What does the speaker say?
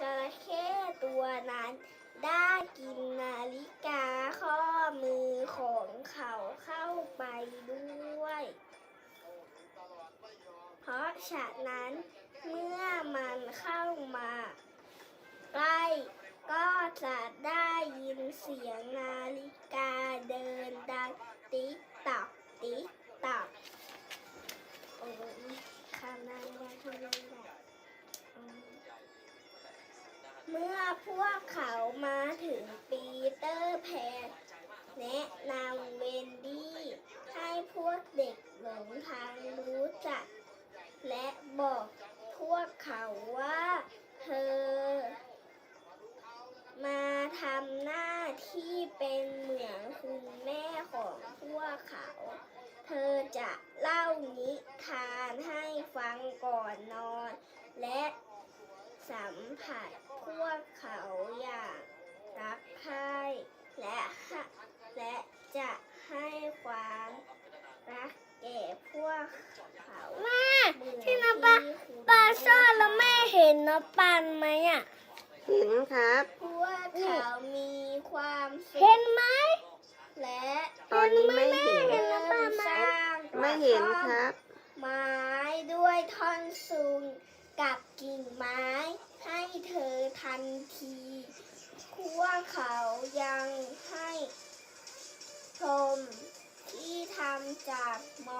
จระเข้ตัวนั้นได้กินนาฬิกาข้อมือของเขาเข้าไปด้วย เพราะฉะนั้นเมื่อมันเข้ามาใกล้ก็จะได้ยินเสียงนาฬิกา เมื่อพวกเขามาถึงปีเตอร์แพนแนะนำเวนดี้ให้พวกเด็กหลงทางรู้จัก และบอกพวกเขาว่าเธอ มาทำหน้าที่เป็นเหมือนคุณแม่ของพวกเขา เธอจะเล่านิทานให้ฟังก่อนนอน และสัมผัส พวกเขาอย่างรักใคร่และให้และจะให้ความรักแก่พวกเขาแม่เหมือนที่น้ำปลาคุณปลาซ่อนแล้วแม่เห็นน้ำปันไหมอะเห็นครับ พวกเขามีความสุเห็ขนไหมและตอนนี้ไม่เห็นเห็นแล้วป่ะสร้างไม่เห็นครับ ไม้ด้วยท่อนซุงกับกิ่งไม้ เขายังให้ชมที่ทำจากมอ